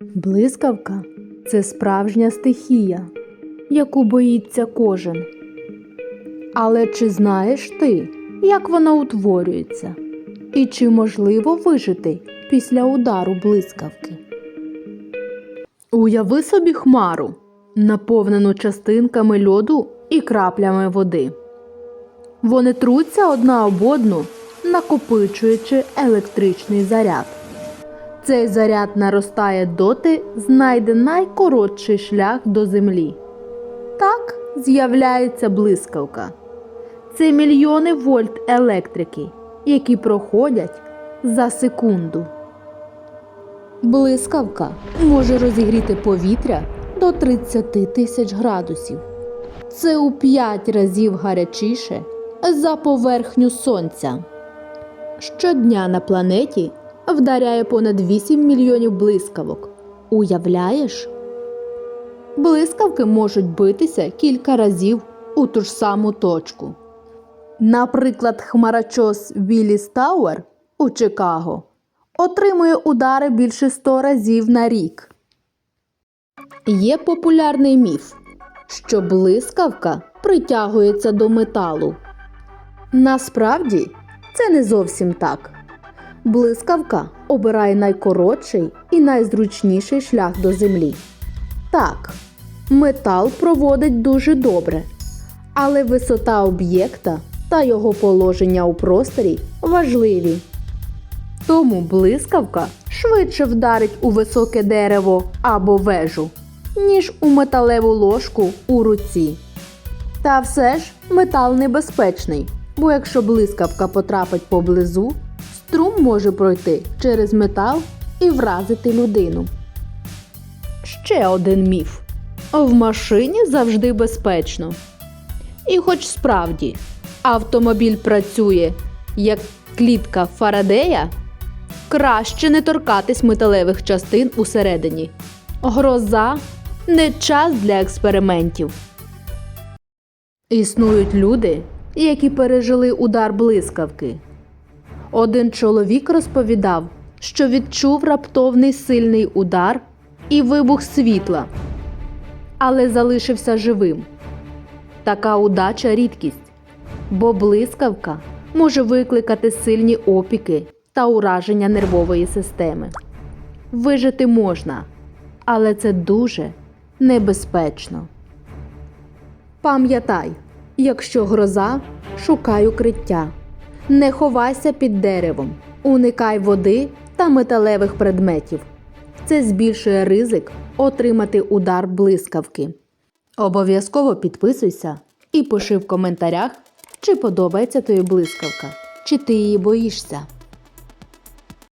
Блискавка це справжня стихія, яку боїться кожен. Але чи знаєш ти, як вона утворюється? І чи можливо вижити після удару блискавки? Уяви собі хмару, наповнену частинками льоду і краплями води. Вони труться одна об одну, накопичуючи електричний заряд. Цей заряд наростає доти, знайде найкоротший шлях до землі. Так з'являється блискавка. Це мільйони вольт електрики, які проходять за секунду. Блискавка може розігріти повітря до 30 тисяч градусів. Це у 5 разів гарячіше за поверхню сонця. Щодня на планеті вдаряє понад 8 мільйонів блискавок. Уявляєш? Блискавки можуть битися кілька разів у ту ж саму точку. Наприклад, хмарочос Вілліс Тауер у Чикаго отримує удари більше 100 разів на рік. Є популярний міф, що блискавка притягується до металу. Насправді це не зовсім так. Блискавка обирає найкоротший і найзручніший шлях до землі. Так, метал проводить дуже добре, але висота об'єкта та його положення у просторі важливі. Тому блискавка швидше вдарить у високе дерево або вежу, ніж у металеву ложку у руці. Та все ж метал небезпечний, бо якщо блискавка потрапить поблизу, струм може пройти через метал і вразити людину. Ще один міф: в машині завжди безпечно. І хоч справді автомобіль працює як клітка Фарадея, краще не торкатись металевих частин усередині. Гроза не час для експериментів. Існують люди, які пережили удар блискавки. Один чоловік розповідав, що відчув раптовний сильний удар і вибух світла, але залишився живим. Така удача рідкість, бо блискавка може викликати сильні опіки та ураження нервової системи. Вижити можна, але це дуже небезпечно. Пам'ятай, якщо гроза, шукай укриття. Не ховайся під деревом, уникай води та металевих предметів. Це збільшує ризик отримати удар блискавки. Обов'язково підписуйся і пиши в коментарях, чи подобається тобі блискавка, чи ти її боїшся.